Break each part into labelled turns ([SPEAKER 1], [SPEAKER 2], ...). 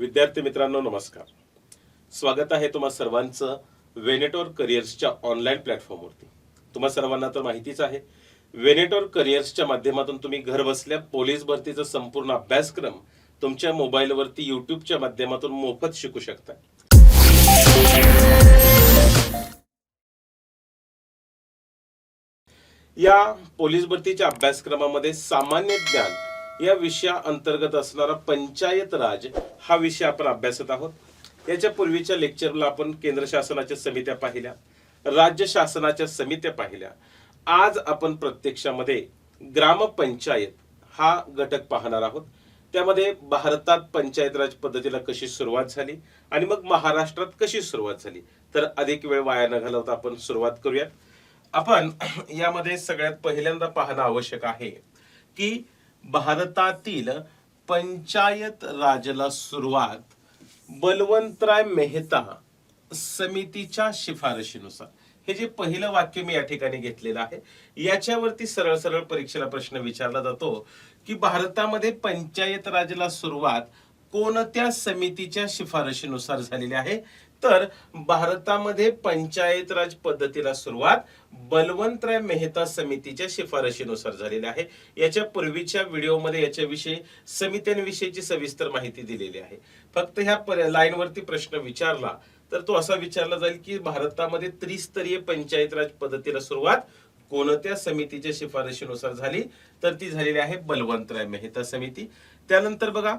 [SPEAKER 1] विद्यार्थी मित्रांनो नमस्कार. स्वागत आहे तुम्हा सर्वांचं वेनेटोर करिअर्सच्या ऑनलाईन प्लॅटफॉर्मवरती तुम्हा सर्वांना तर माहितीच आहे वेनेटोर करिअर्सच्या माध्यमातून तुम्ही घर बसल्या पोलीस भरतीचा संपूर्ण अभ्यासक्रम तुमच्या मोबाईलवरती युट्यूबच्या माध्यमातून मोफत शिकू शकता. या पोलीस भरतीच्या अभ्यासक्रमामध्ये सामान्य ज्ञान या विषया अंतर्गत असणारा पंचायत राज हा विषय आपण अभ्यासत आहोत. याच्या पूर्वीच्या लेक्चरला आपण केंद्र शासनाच्या समित्या पाहिल्या राज्य शासनाच्या समित्या पाहिल्या. आज आपण प्रत्यक्षामध्ये ग्रामपंचायत हा घटक पाहणार आहोत. त्यामध्ये भारतात पंचायत राज पद्धतीला कशी सुरुवात झाली आणि मग महाराष्ट्रात कशी सुरुवात झाली तर अधिक वेळ वाया न घालवता आपण सुरुवात करूयात. आपण यामध्ये सगळ्यात पहिल्यांदा पाहणं आवश्यक आहे की भारतातील पंचायत राजला सुरुवात बलवंतराय मेहता समितीच्या शिफारशीनुसार. हे जे पहिलं वाक्य मी या ठिकाणी घेतलेलं आहे याच्यावरती सरळ सरळ परीक्षेला प्रश्न विचारला जातो की भारतामध्ये पंचायत राजला सुरुवात कोणत्या समितीच्या शिफारशीनुसार झालेली आहे? तर भारतामध्ये पंचायत राज पद्धतीला सुरुवात बलवंतराय मेहता समितीच्या शिफारशीनुसार झालेली आहे. याच्या पूर्वीच्या व्हिडिओमध्ये याच्याविषयी समित्यांविषयीची सविस्तर माहिती दिलेली आहे. फक्त ह्या लाईनवरती प्रश्न विचारला तर तो असा विचारला जाईल की भारतामध्ये त्रिस्तरीय पंचायत राज पद्धतीला सुरुवात कोणत्या समितीच्या शिफारशीनुसार झाली? तर ती झालेली आहे बलवंतराय मेहता समिती. त्यानंतर बघा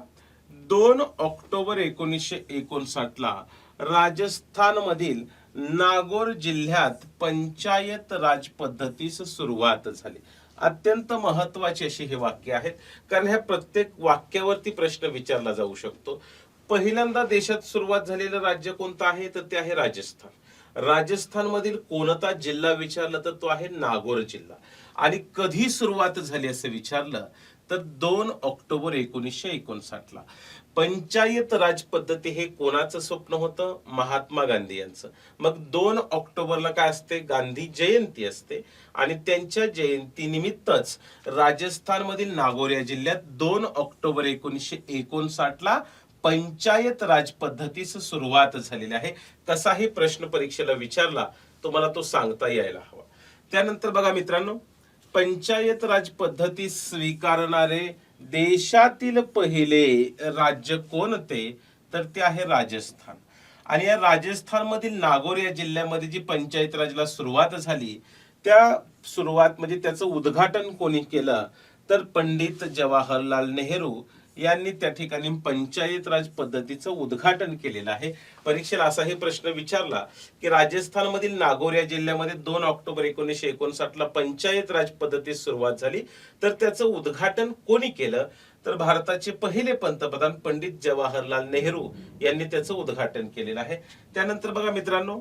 [SPEAKER 1] दोन ऑक्टोबर एकोणीसशे एकोणसाठ ला राजस्थान मधील नागोर जिल्ह्यात पंचायत राज पद्धतीस सुरुवात झाली. अत्यंत महत्वाची अशी हे वाक्य आहेत. कारण ह्या प्रत्येक वाक्यावरती प्रश्न विचारला जाऊ शकतो. पहिल्यांदा देशात सुरुवात झालेलं राज्य कोणतं आहे? तर ते आहे राजस्थान. राजस्थान मधील कोणता जिल्हा विचारला तर तो आहे नागोर जिल्हा. आणि कधी सुरुवात झाली असं विचारलं तर दोन ऑक्टोबर एकोणीसशे एकोणसाठ ला पंचायत राज पद्धती हे कोणाचं स्वप्न होतं? महात्मा गांधी यांचं. मग दोन ऑक्टोबरला काय असते? गांधी जयंती असते. आणि त्यांच्या जयंती निमित्तच राजस्थानमधील जिल्ह्यात दोन ऑक्टोबर एकोणीसशे एकोणसाठ ला पंचायत राज पद्धतीस सुरुवात झालेली आहे. कसाही प्रश्न परीक्षेला विचारला तुम्हाला तो सांगता यायला हवा. त्यानंतर बघा मित्रांनो पंचायत राज पद्धती स्वीकारणारे देशातील पहिले राज्य कोणते तर ते आहे राजस्थान. आणि या राजस्थानमधील नागोर या जिल्ह्यामध्ये जी पंचायत राजला सुरुवात झाली त्या सुरुवात म्हणजे त्याचं उद्घाटन कोणी केलं? तर पंडित जवाहरलाल नेहरू. यांनी त्या ठिकाणी पंचायत राज पद्धतीचं उद्घाटन केलेलं आहे. परीक्षेला असाही प्रश्न विचारला की राजस्थानमधील नागोर या जिल्ह्यामध्ये दोन ऑक्टोबर एकोणीसशे एकोणसाठ ला पंचायत राज पद्धतीस सुरुवात झाली. तर त्याचं उद्घाटन कोणी केलं? तर भारताचे पहिले पंतप्रधान पंडित जवाहरलाल नेहरू यांनी त्याचं उद्घाटन केलेलं आहे. त्यानंतर बघा मित्रांनो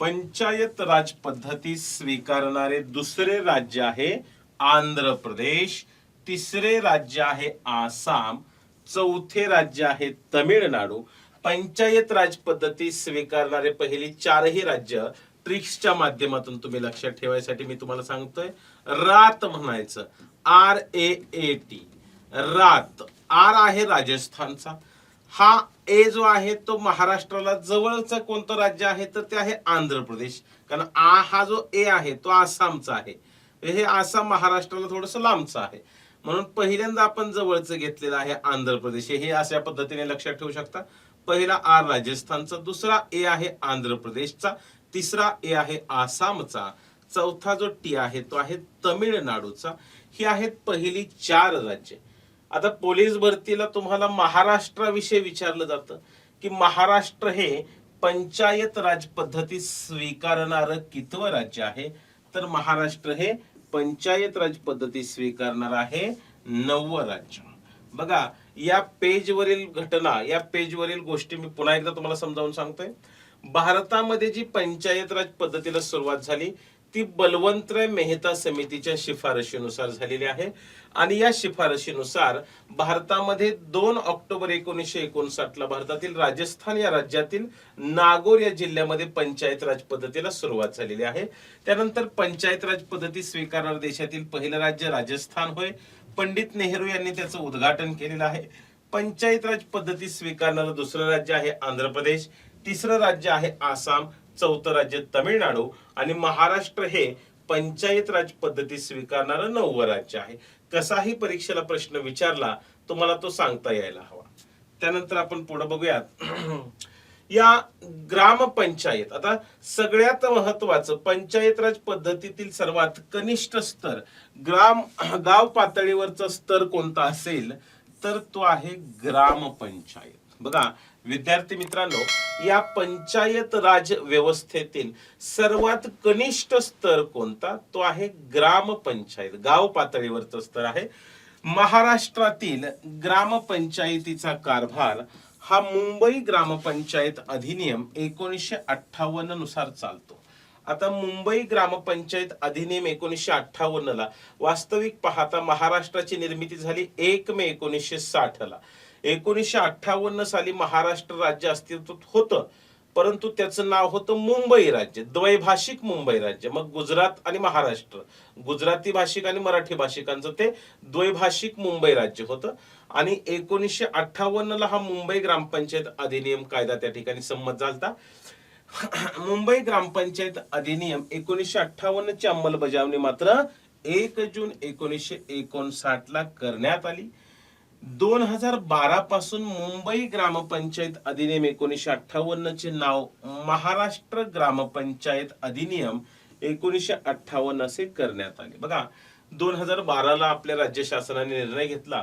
[SPEAKER 1] पंचायत राज पद्धती स्वीकारणारे दुसरे राज्य आहे आंध्र प्रदेश. तिसरे राज्य आहे आसाम. चौथे राज्य आहे तमिळनाडू. पंचायत राज पद्धती स्वीकारणारे पहिली चारही राज्य ट्रिक्सच्या माध्यमातून तुम्ही लक्षात ठेवायसाठी मी तुम्हाला सांगतोय. रात म्हणायचं. आर ए ए टी रात. आर आहे राजस्थानचा. हा ए जो आहे तो महाराष्ट्राला जवळचं कोणतं राज्य आहे? तर ते आहे आंध्र प्रदेश. कारण आ हा जो ए आहे तो आसामचा आहे. हे आसाम महाराष्ट्राला थोडस लांबचं आहे. म्हणून पहिल्यांदा आपण जवळचं घेतलेलं आहे आंध्र प्रदेश. हे अशा पद्धतीने लक्षात ठेवू शकता. पहिला आर राजस्थानचा दुसरा ए आहे आंध्र प्रदेशचा तिसरा ए आहे आसामचा चौथा जो टी आहे तो आहे तमिळनाडूचा. ही आहेत पहिली चार राज्य. आता पोलीस भरतीला तुम्हाला महाराष्ट्राविषयी विचारलं जातं की महाराष्ट्र हे पंचायत राज पद्धती स्वीकारणारं कितवं राज्य आहे? तर महाराष्ट्र हे पंचायत राज पद्धती स्वीकारणार आहे नववं राज्य. बघा या पेजवरील घटना या पेजवरील गोष्टी मी पुन्हा एकदा तुम्हाला समजावून सांगतोय. भारतामध्ये जी पंचायत राज पद्धतीला सुरुवात झाली ती बलवंतराय मेहता समितीच्या शिफारशीनुसार झालेली आहे. आणि या शिफारशीनुसार भारतामध्ये दोन ऑक्टोबर एकोणीसशे एकोणसाठ ला भारतातील राजस्थान या राज्यातील नागोर या जिल्ह्यामध्ये पंचायत राज पद्धतीला सुरुवात झालेली आहे. त्यानंतर पंचायत राज पद्धती स्वीकारणार देशातील पहिलं राज्य राजस्थान होय. पंडित नेहरू यांनी त्याचं उद्घाटन केलेलं आहे. पंचायत राज पद्धती स्वीकारणारं दुसरं राज्य आहे आंध्र प्रदेश. तिसरं राज्य आहे आसाम. चौथं राज्य तमिळनाडू आणि महाराष्ट्र हे पंचायत राज पद्धती स्वीकारणारं नववं राज्य आहे. कसाही परीक्षेला प्रश्न विचारला तुम्हाला तो सांगता यायला हवा. त्यानंतर आपण पुढे बघूयात. या ग्रामपंचायत आता सगळ्यात महत्वाचं पंचायत राज पद्धतीतील सर्वात कनिष्ठ स्तर ग्राम गाव पातळीवरचा स्तर कोणता असेल तर तो आहे ग्रामपंचायत बघा विद्यार्थी मित्रांनो या पंचायत राज व्यवस्थेतील सर्वात कनिष्ठ स्तर कोणता? तो आहे ग्रामपंचायत गाव पातळीवरचा स्तर आहे. महाराष्ट्रातील ग्रामपंचायतीचा कारभार हा मुंबई ग्रामपंचायत अधिनियम एकोणीसशे अठ्ठावन्ननुसार चालतो. आता मुंबई ग्रामपंचायत अधिनियम एकोणीसशे अठ्ठावन्न ला वास्तविक पाहता महाराष्ट्राची निर्मिती झाली एक मे एकोणीसशे साठ ला एकोणीसशे अठ्ठावन्न साली महाराष्ट्र राज्य अस्तित्वात होतं. परंतु त्याचं नाव होतं मुंबई राज्य द्वैभाषिक मुंबई राज्य. मग गुजरात आणि महाराष्ट्र. गुजराती भाषिक आणि मराठी भाषिकांचं ते द्वैभाषिक मुंबई राज्य होतं. आणि एकोणीसशे अठ्ठावन्नला हा मुंबई ग्रामपंचायत अधिनियम कायदा त्या ठिकाणी संमत झाला मुंबई ग्रामपंचायत अधिनियम एकोणीसशे अठ्ठावन्न ची अंमलबजावणी मात्र एक जून एकोणीसशे एकोणसाठ ला करण्यात आली. दोन हजार बारा पासून मुंबई ग्रामपंचायत अधिनियम एकोणीसशे अठ्ठावन्न चे नाव महाराष्ट्र ग्रामपंचायत अधिनियम एकोणीसशे अठ्ठावन्न असे करण्यात आले. बघा दोन हजार बाराला आपल्या राज्य शासनाने निर्णय घेतला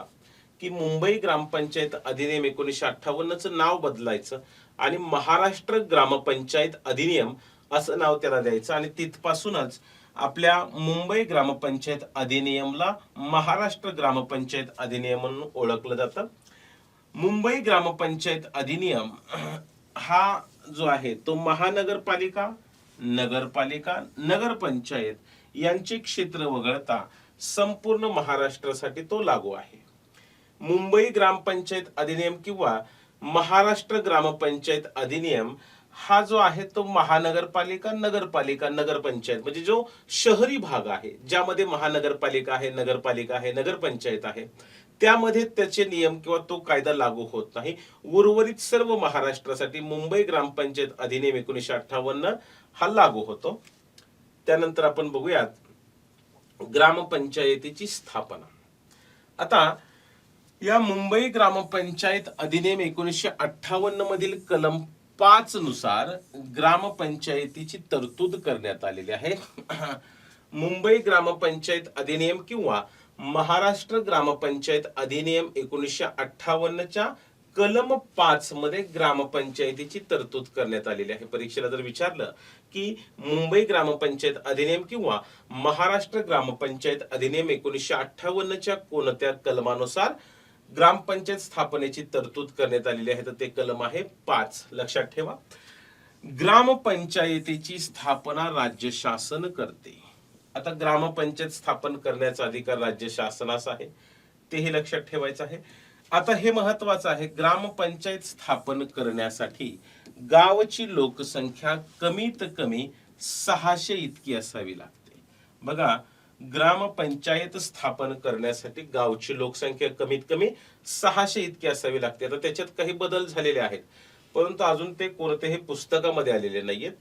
[SPEAKER 1] की मुंबई ग्रामपंचायत अधिनियम एकोणीसशे अठ्ठावन्नचं नाव बदलायचं आणि महाराष्ट्र ग्रामपंचायत अधिनियम असं नाव त्याला द्यायचं आणि तिथपासूनच आपल्या मुंबई ग्रामपंचायत अधिनियमला महाराष्ट्र ग्रामपंचायत अधिनियम म्हणून ओळखलं जातं. मुंबई ग्रामपंचायत अधिनियम हा जो आहे तो महानगरपालिका नगरपालिका नगरपंचायत यांचे क्षेत्र वगळता संपूर्ण महाराष्ट्रासाठी तो लागू आहे. मुंबई ग्रामपंचायत अधिनियम किंवा महाराष्ट्र ग्रामपंचायत अधिनियम हा जो आहे तो महानगरपालिका नगरपालिका नगरपंचायत. म्हणजे जो शहरी भाग आहे ज्यामध्ये महानगरपालिका आहे नगरपालिका आहे नगरपंचायत आहे त्यामध्ये त्याचे नियम किंवा तो कायदा लागू होत नाही. उर्वरित सर्व महाराष्ट्रासाठी मुंबई ग्रामपंचायत अधिनियम एकोणीसशे अठ्ठावन्न हा लागू होतो. त्यानंतर आपण बघूयात ग्रामपंचायतीची स्थापना. आता या मुंबई ग्रामपंचायत अधिनियम एकोणीसशे अठ्ठावन्न मधील कलम पाच नुसार ग्रामपंचायतीची तरतूद करण्यात आलेली आहे. मुंबई ग्रामपंचायत अधिनियम किंवा महाराष्ट्र ग्रामपंचायत अधिनियम एकोणीसशे अठ्ठावन्नच्या कलम पाच मध्ये ग्रामपंचायतीची तरतूद करण्यात आलेली आहे. परीक्षेला जर विचारलं की मुंबई ग्रामपंचायत अधिनियम किंवा महाराष्ट्र ग्रामपंचायत अधिनियम एकोणीसशे अठ्ठावन्नच्या कोणत्या कलमानुसार ग्रामपंचायत स्थापनेची तरतूद करण्यात आलेली आहे तर ते कलम आहे पाच. लक्षात ठेवा. ग्रामपंचायतीची स्थापना राज्य शासन करते. आता ग्रामपंचायत स्थापन करण्याचा अधिकार राज्य शासनाचा आहे तेही लक्षात ठेवायचं आहे. आता हे महत्वाचं आहे ग्रामपंचायत स्थापन करण्यासाठी गावची लोकसंख्या कमीत कमी सहाशे इतकी असावी लागते. बघा ग्रामपंचायत स्थापन करण्यासाठी गावची लोकसंख्या कमीत कमी सहाशे इतकी असावी लागते. आता त्याच्यात काही बदल झालेले आहेत. परंतु अजून ते कोणतेही पुस्तकामध्ये आलेले नाहीयेत.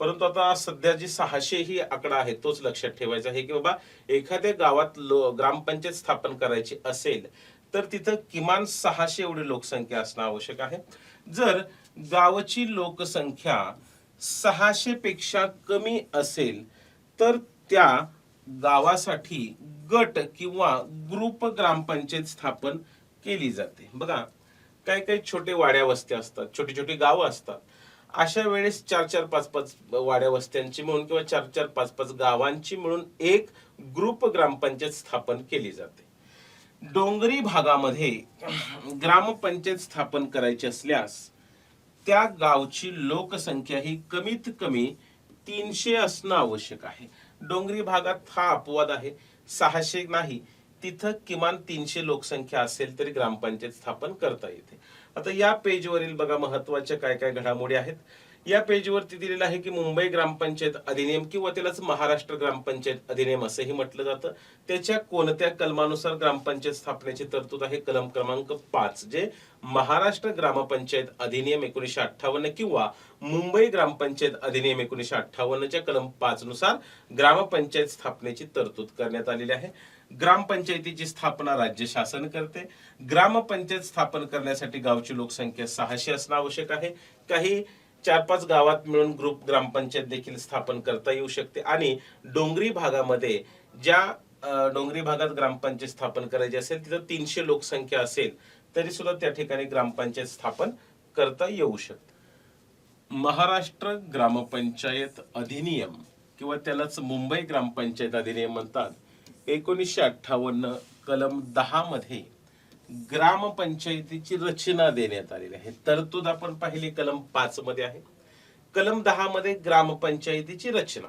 [SPEAKER 1] परंतु आता सध्या जी सहाशे ही आकडा आहे तोच लक्षात ठेवायचा आहे की बाबा एखाद्या गावात लो ग्रामपंचायत स्थापन करायची असेल तर तिथं किमान सहाशे एवढी लोकसंख्या असणं आवश्यक आहे. जर गावाची लोकसंख्या सहाशे पेक्षा कमी असेल तर त्या गावासाठी गट किंवा ग्रुप ग्रामपंचायत स्थापन केली जाते. बघा काही काही छोटे वाड्या वस्त्या असतात छोटी छोटी गावं असतात. अशा वेळेस चार चार पाच पाच वाड्या वस्त्यांची मिळून किंवा चार चार पाच पाच गावांची मिळून एक ग्रुप ग्रामपंचायत स्थापन केली जाते. डोंगरी भागामध्ये ग्रामपंचायत स्थापन करायची असल्यास त्या गावची लोकसंख्या ही कमीत कमी तीनशे असणं आवश्यक आहे. डोंगरी भागात हा अपवाद आहे. सहाशे नाही तिथं किमान तीनशे लोकसंख्या असेल तरी ग्रामपंचायत स्थापन करता येते. आता या पेजवरील बघा महत्त्वाच्या काय काय घडामोडी आहेत. या पेजवरती दिलेलं आहे की मुंबई ग्रामपंचायत अधिनियम किंवा त्यालाच महाराष्ट्र ग्रामपंचायत अधिनियम असंही म्हटलं जातं. त्याच्या कोणत्या कलमानुसार ग्रामपंचायत स्थापनेची तरतूद आहे? कलम क्रमांक पाच जे महाराष्ट्र ग्रामपंचायत अधिनियम एकोणीशे अठ्ठावन्न किंवा मुंबई ग्रामपंचायत अधिनियम एकोणीशे अठ्ठावन्नच्या कलम पाच नुसार ग्रामपंचायत स्थापनेची तरतूद करण्यात आलेली आहे. ग्रामपंचायतीची स्थापना राज्य शासन करते. ग्रामपंचायत स्थापन करण्यासाठी गावची लोकसंख्या सहाशे असणं आवश्यक आहे. काही चार पाच गावात मिळून ग्रुप ग्रामपंचायत देखील स्थापन करता येऊ शकते. आणि डोंगरी भागामध्ये ज्या डोंगरी भागात ग्रामपंचायत स्थापन करायची असेल तिथं तीनशे लोकसंख्या असेल तरी सुद्धा त्या ठिकाणी ग्रामपंचायत स्थापन करता येऊ शकते. महाराष्ट्र ग्रामपंचायत अधिनियम किंवा त्यालाच मुंबई ग्रामपंचायत अधिनियम म्हणतात एकोणीसशे अठ्ठावन्न कलम दहा मध्ये ग्रामपंचायतीची रचना देण्यात आलेली आहे. तरतूद आपण पाहिली कलम पाच मध्ये आहे. कलम दहा मध्ये ग्रामपंचायतीची रचना.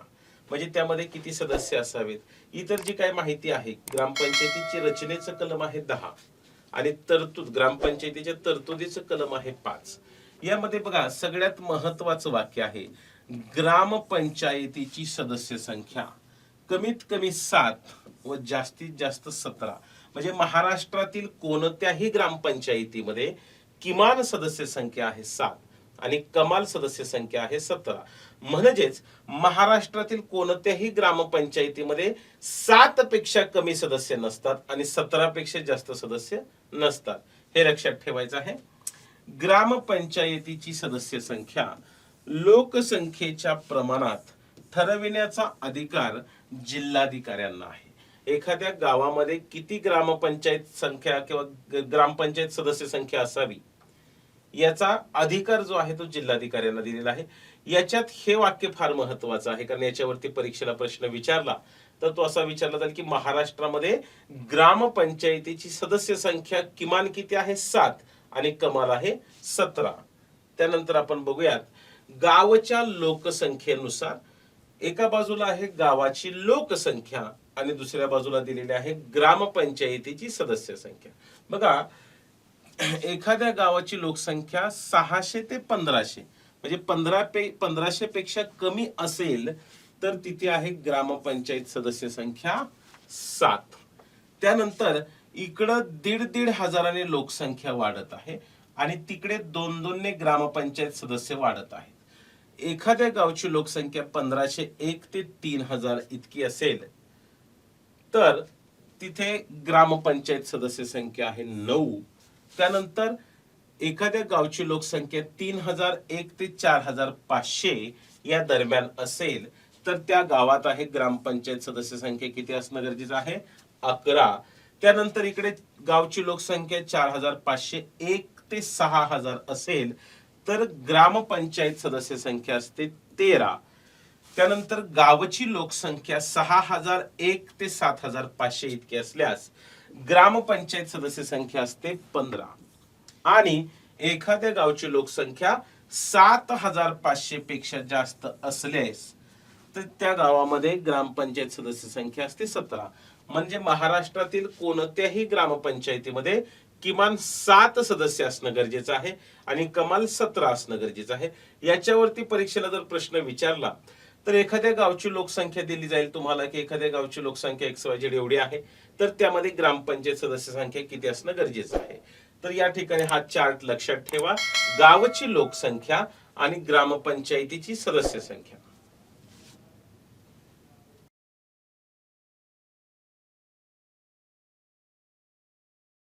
[SPEAKER 1] म्हणजे त्यामध्ये किती सदस्य असावेत? इतर जी काही माहिती आहे ग्रामपंचायतीची रचनेचं कलम आहे दहा. आणि तरतूद ग्रामपंचायतीच्या तरतुदीचं कलम आहे पाच. यामध्ये बघा सगळ्यात महत्वाचं वाक्य आहे ग्रामपंचायतीची सदस्य संख्या कमीत कमी सात व जास्तीत जास्त सतरा. म्हणजे महाराष्ट्रातील कोणत्याही ग्रामपंचायतीमध्ये किमान सदस्य संख्या आहे सात आणि कमाल सदस्य संख्या आहे सतरा. म्हणजेच महाराष्ट्रातील कोणत्याही ग्रामपंचायतीमध्ये सात पेक्षा कमी सदस्य नसतात आणि सतरा पेक्षा जास्त सदस्य नसतात. हे लक्षात ठेवायचं आहे. ग्रामपंचायतीची सदस्य संख्या लोकसंख्येच्या प्रमाणात ठरविण्याचा अधिकार जिल्हाधिकाऱ्यांना आहे. एखाद्या गावामध्ये किती ग्रामपंचायत संख्या किंवा ग्रामपंचायत सदस्य संख्या असावी याचा अधिकार जो आहे तो जिल्हाधिकाऱ्यांना दिलेला आहे. याच्यात हे वाक्य फार महत्वाचं आहे कारण याच्यावरती परीक्षेला प्रश्न विचारला तर तो असा विचारला जाईल की महाराष्ट्रामध्ये ग्रामपंचायतीची सदस्य संख्या किमान किती आहे? सात आणि कमाल आहे सतरा. त्यानंतर आपण बघूयात गावच्या लोकसंख्येनुसार एका बाजूला आहे गावाची लोकसंख्या आणि दुसऱ्या बाजूला दिलेली आहे ग्रामपंचायतीची सदस्य संख्या. बघा एखाद्या गावाची लोकसंख्या सहाशे ते पंधराशे. म्हणजे पंधरा पे पंधराशे पेक्षा कमी असेल तर तिथे आहे ग्रामपंचायत सदस्य संख्या सात. त्यानंतर इकडं दीड दीड हजाराने लोकसंख्या वाढत आहे आणि तिकडे दोन दोनने ग्रामपंचायत सदस्य वाढत आहेत. एखाद्या गावची लोकसंख्या पंधराशे एक ते तीन हजार इतकी असेल तर तिथे ग्रामपंचायत सदस्य संख्या आहे नऊ. त्यानंतर एखाद्या गावची लोकसंख्या तीन हजार एक ते चार हजार पाचशे या दरम्यान असेल तर त्या गावात आहे ग्रामपंचायत सदस्य संख्या किती असणं गरजेचं आहे? अकरा. त्यानंतर इकडे गावची लोकसंख्या चार हजार पाचशे एक ते सहा हजार असेल तर ग्रामपंचायत सदस्य संख्या असते तेरा. त्यानंतर गावची लोकसंख्या सहा हजार एक ते सात हजार पाचशे इतकी असल्यास ग्रामपंचायत सदस्य संख्या असते पंधरा. आणि एखाद्या गावची लोकसंख्या सात हजार पाचशे पेक्षा जास्त असल्यास तर त्या गावामध्ये ग्रामपंचायत सदस्य संख्या असते सतरा. म्हणजे महाराष्ट्रातील कोणत्याही ग्रामपंचायतीमध्ये किमान सात सदस्य असणं गरजेचं आहे आणि कमाल सतरा असणं गरजेचं आहे. याच्यावरती परीक्षेला जर प्रश्न विचारला तर एखाद्या गावची लोकसंख्या दिली जाईल तुम्हाला की एखाद्या गावची लोकसंख्या एक्स वाय एवढी आहे तर त्यामध्ये ग्रामपंचायत सदस्य संख्या किती असणं गरजेचं आहे. तर या ठिकाणी हा चार्ट लक्षात ठेवा. गावची लोकसंख्या आणि ग्रामपंचायतीची सदस्य संख्या.